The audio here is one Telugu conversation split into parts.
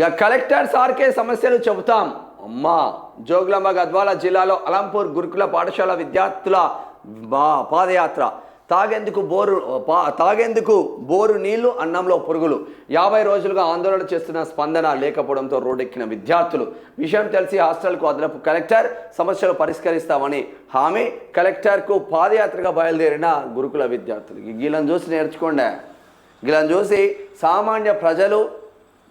ఇక కలెక్టర్ సార్కే సమస్యలు చెబుతాం. అమ్మా జోగులాంబ గద్వాల జిల్లాలో అలంపూర్ గురుకుల పాఠశాల విద్యార్థుల బా- పాదయాత్ర. తాగేందుకు బోరు పా- తాగేందుకు బోరు నీళ్ళు అన్నంలో పురుగులు. యాభై రోజులుగా ఆందోళన చేస్తున్న స్పందన లేకపోవడంతో రోడ్డెక్కిన విద్యార్థులు. విషయం తెలిసి హాస్టల్కు అదనపు కలెక్టర్ సమస్యలు పరిష్కరిస్తామని హామీ. కలెక్టర్కు పాదయాత్రగా బయలుదేరిన గురుకుల విద్యార్థులు. గీలను చూసి నేర్చుకోండి. గీలను చూసి సామాన్య ప్రజలు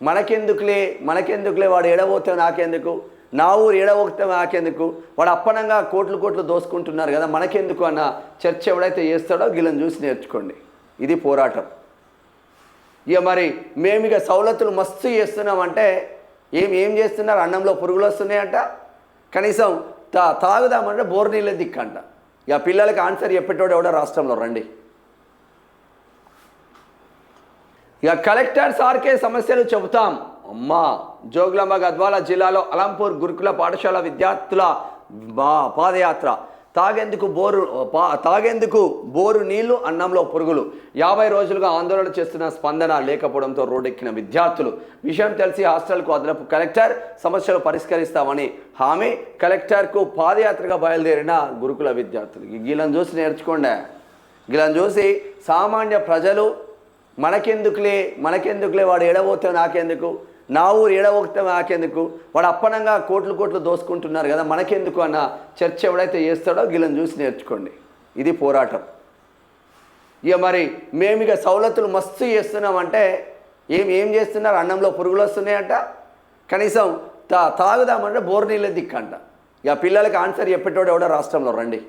మనకెందుకులే మనకెందుకులే వాడు ఎడబోతే నాకెందుకు? నా ఊరు ఎడబోతే నాకెందుకు? వాడు అప్పనంగా కోట్లు కోట్లు దోసుకుంటున్నారు కదా మనకెందుకు అన్న చర్చ ఎవడైతే చేస్తాడో గిలను చూసి నేర్చుకోండి. ఇది పోరాటం. ఇక మరి మేము ఇక సవలతులు మస్తు చేస్తున్నామంటే ఏం ఏం చేస్తున్నారు? అన్నంలో పురుగులు వస్తున్నాయంట. కనీసం తా తాగుదామంటే బోర్ నీళ్ళ దిక్కంట. ఇక పిల్లలకి ఆన్సర్ చెప్పేటోడు ఎవడో రాష్ట్రంలో రండి. ఇక కలెక్టర్ సార్కే సమస్యలు చెబుతాం. అమ్మా జోగులాంబ గద్వాల జిల్లాలో అలంపూర్ గురుకుల పాఠశాల విద్యార్థుల బా- పాదయాత్ర. తాగేందుకు బోరు పా- తాగేందుకు బోరు నీళ్ళు అన్నంలో పురుగులు. యాభై రోజులుగా ఆందోళన చేస్తున్న స్పందన లేకపోవడంతో రోడ్డెక్కిన విద్యార్థులు. విషయం తెలిసి హాస్టల్కు అదనపు కలెక్టర్ సమస్యలు పరిష్కరిస్తామని హామీ కలెక్టర్కు పాదయాత్రగా బయలుదేరిన గురుకుల విద్యార్థులు. వీళ్ళని చూసి నేర్చుకోండి. వీళ్ళని చూసి సామాన్య ప్రజలు మనకెందుకులే మనకెందుకులే వాడు ఎడబోతే నాకెందుకు? నా ఊరు ఎడబోతే నాకెందుకు? వాడు అప్పనంగా కోట్లు కోట్లు దోసుకుంటున్నారు కదా మనకెందుకు అన్న చర్చ ఎవడైతే చేస్తాడో గిలను చూసి నేర్చుకోండి. ఇది పోరాటం. ఇక మరి మేము ఇక సవలతులు మస్తు చేస్తున్నామంటే ఏం ఏం చేస్తున్నారు? అన్నంలో పురుగులు వస్తున్నాయంట. కనీసం తా తాగుదామంటే బోర్ నీళ్ళ దిక్కంట. ఇక పిల్లలకి ఆన్సర్ చెప్పేటోడు ఎవడో రాష్ట్రంలో రండి.